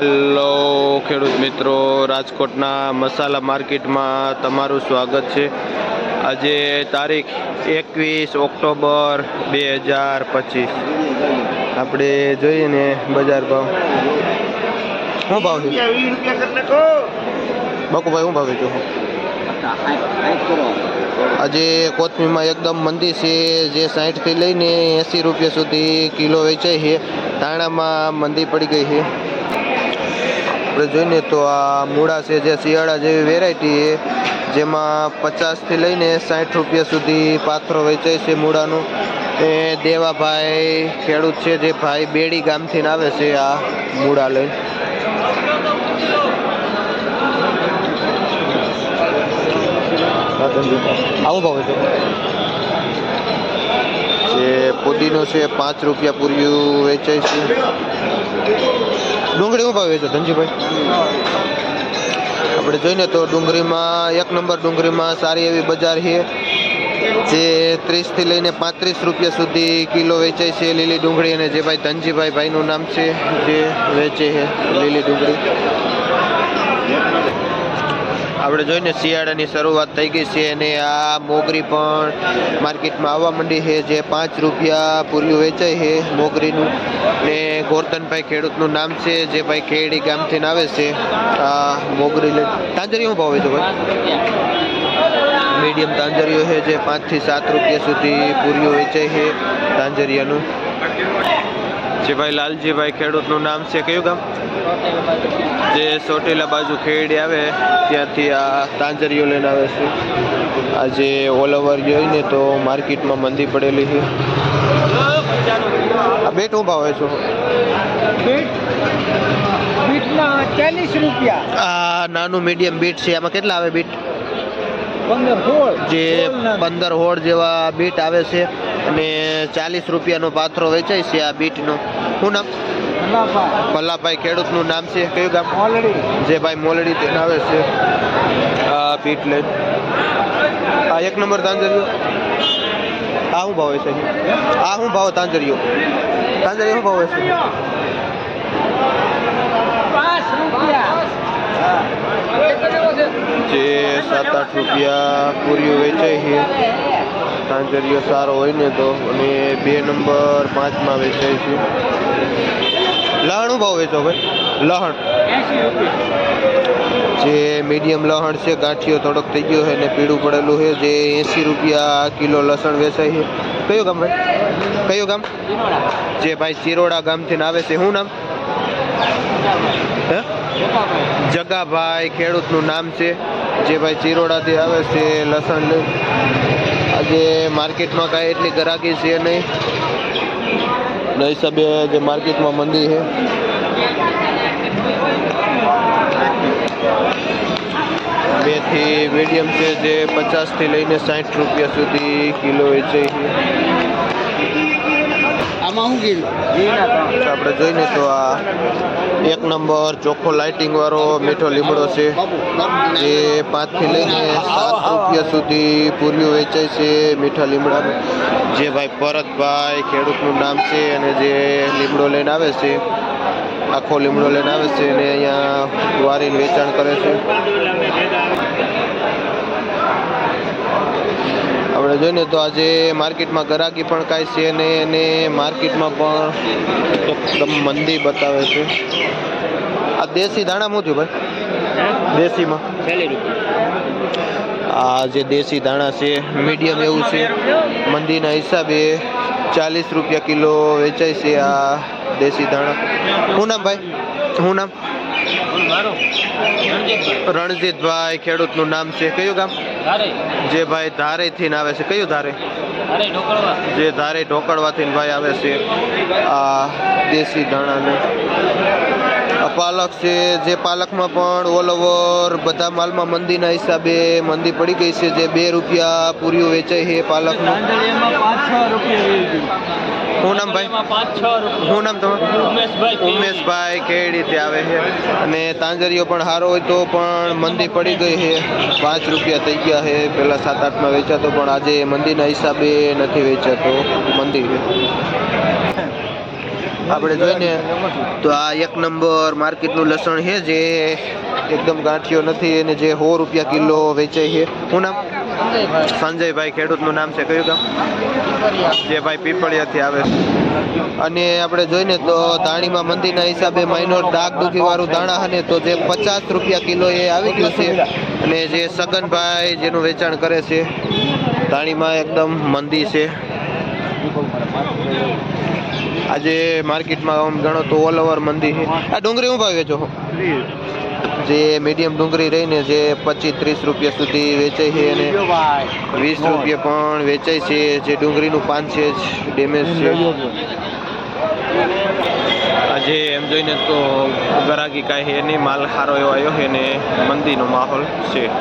Hello ખેડૂત મિત્રો. રાજકોટના મસાલા માર્કેટમાં તમારું સ્વાગત છે. આજે તારીખ એકવીસ ઓક્ટોબર બે હજાર પચીસ. આપણે જોઈએ ને બજાર ભાવ. શું ભાવ છે? બાકુભાઈ, શું ભાવે છું? આજે કોથમીરમાં એકદમ મંદી છે. જે સાહીઠથી લઈને એંસી રૂપિયા સુધી કિલો વેચાય છે. ધાણામાં મંદી પડી ગઈ છે. આપણે જોઈએ તો આ મૂળા છે જે શિયાળા જેવી વેરાયટી છે જેમાં પચાસથી લઈને સાઠ રૂપિયા સુધી પાથરો વેચાય છે મૂળાનું. એ દેવાભાઈ ખેડૂત છે જે ભાઈ બેડી ગામથી આવે છે આ મૂળા લઈને. આવું ભાવે છે. જે પુદીનો છે પાંચ રૂપિયા પૂર્યું વેચાય છે. ડુંગળી શું ભાવે છે ધનજીભાઈ? આપણે જોઈને તો ડુંગળીમાં, એક નંબર ડુંગળીમાં સારી એવી બજાર છે. જે ત્રીસથી લઈને પાંત્રીસ રૂપિયા સુધી કિલો વેચાય છે લીલી ડુંગળી અને જે ભાઈ ધનજીભાઈ ભાઈનું નામ છે, જે વેચે છે લીલી ડુંગળી. આપણે જોઈને શિયાળાની શરૂઆત થઈ ગઈ છે અને આ મોગરી પણ માર્કેટમાં આવવા માંડી છે. જે પાંચ રૂપિયા પૂર્યું વેચાય છે મોગરીનું. ને ગોરતનભાઈ ખેડૂતનું નામ છે, જે ભાઈ ખેડી ગામથી આવે છે. આ મોગરી તાંજરી શું ભાવ છે ભાઈ? મીડિયમ તાંજરીઓ છે, જે પાંચથી સાત રૂપિયા સુધી પૂર્યું વેચાય છે તાંજરિયાનું. જે ભાઈ લાલજીભાઈ ખેડૂતનું નામ છે. કયું ગામ? જે સોટેલા બાજુ ખેડી આવે ત્યાંથી આ તાંજરીઓ લઈને આવે છે. આજે ઓલ ઓવર જોઈને તો માર્કેટમાં મંદી પડેલી છે. આ બેટ હું ભાવે છો? ચાલીસ રૂપિયા. આ નાનું મીડિયમ બીટ છે. આમાં કેટલા આવે બીટ? પંદર હોળ. જે પંદર હોળ જેવા બીટ આવે છે. અને ચાલીસ રૂપિયાનો પાથરો વેચાય છે આ બીટનો. શું નામ? ભલાભાઈ ભલ્લાભાઈ ખેડૂતનું નામ છે. કયું ગામ? મોલડી. જે ભાઈ મોલડી તેને આવે છે. આ બીટ લઈ આ એક નંબર તાંજરીઓ. આ શું ભાવે છે આ શું ભાવ તાંજરીઓ? તાંજરીઓ શું ભાવે છે? જે સાત આઠ રૂપિયા પૂરીઓ વેચાય છે. તાંજરીઓ સારો હોય ને તો અને બે નંબર પાંચમાં વેચાય છે. લહણ ભાવ વેચો ભાઈ? લહણ. જે મીડિયમ લહણ છે, ગાંઠિયો થોડોક થઈ ગયો છે ને પીળું પડેલું છે, જે એંસી રૂપિયા કિલો લસણ વેચાય છે. કયું ગામ ભાઈ? કયું ગામ? જે ભાઈ ચિરોડા ગામથી આવે છે, શું નામ? હે? જગાભાઈ. ખેડૂતનું નામ છે. જે ભાઈ ચિરોડાથી આવે છે લસણ આજે માર્કેટમાં કાંઈ એટલી ગરાકી છે નહીં. હિસાબે જે માર્કેટમાં મંદી છે. બેથી મીડિયમ છે જે પચાસથી લઈને સાઠ રૂપિયા સુધી કિલો વેચે આમાં શું કીધું આપણે જોઈને તો આ એક નંબર, ચોખ્ખો લાઇટિંગ વાળો મીઠો લીમડો છે, જે પાંચથી લઈને સાત રૂપિયા સુધી પૂર્યું વેચાય છે મીઠા લીમડાનું. જે ભાઈ ભરતભાઈ ખેડૂતનું નામ છે અને જે લીમડો લઈને આવે છે, આખો લીમડો લઈને આવે છે અને અહીંયા વારીને વેચાણ કરે છે. જોઈને તો આજે માર્કેટમાં ગરાકી પણ કાંઈ છે નહીં અને માર્કેટમાં પણ એકદમ મંદી બતાવે છે. આ દેશી દાણા શું થયું ભાઈ? દેશીમાં. આ જે દેશી દાણા છે મીડિયમ એવું છે. મંદીના હિસાબે ચાલીસ રૂપિયા કિલો વેચાય છે આ દેશી દાણા. શું નામ ભાઈ? શું નામ? રણજીતભાઈ ખેડૂતનું નામ છે. કયું ગામ? જે ભાઈ ધારેથી આવે છે. કયું ધારે? જે ધારે ઢોકળવાથી ભાઈ આવે છે. આ દેશી ધાણાને. પાલક છે. જે પાલકમાં પણ ઓલ ઓવર બધા માલમાં મંદીના હિસાબે મંદી પડી ગઈ છે. જે બે રૂપિયા પૂરીઓ વેચાય છે પાલકનું. શું નામ ભાઈ? શું નામ તમારું? ઉમેશભાઈ કેવી રીતે આવે છે. અને તાંજરીઓ પણ સારો હોય તો પણ મંદી પડી ગઈ છે. પાંચ રૂપિયા થઈ ગયા છે. પહેલાં સાત આઠમાં વેચાતો પણ આજે મંદીના હિસાબે નથી વેચાતો મંદી. આપણે જોઈને તો આ એક નંબર માર્કેટનું લસણ છે જે એકદમ ગાંઠિયો નથી અને જે સો રૂપિયા કિલો વેચાય છે. શું નામ? સંજયભાઈ ખેડૂતનું નામ છે, કયું કામ જે ભાઈ પીપળિયાથી આવે છે. અને આપણે જોઈને તો ધાણીમાં મંદીના હિસાબે માઇનોર ડાક દુખી વાળું દાણા હને તો જે પચાસ રૂપિયા કિલો એ આવી ગયું છે અને જે સગનભાઈ જેનું વેચાણ કરે છે, ધાણીમાં એકદમ મંદી છે. આજે માર્કેટમાં આમ ગણો તો ઓલ ઓવર મંદી છે. આ ડુંગળી હું ભાવ વેચો જે મીડિયમ ડુંગળી રહીને જે પચીસ ત્રીસ રૂપિયા સુધી વેચાય છે અને વીસ રૂપિયા પણ વેચાય છે જે ડુંગળીનું પાન છે જ ડેમેજ છે. આજે એમ જોઈને તો ગરાગી કાંઈ હે નહીં માલ સારો એવો આવ્યો છે ને મંદીનો માહોલ છે.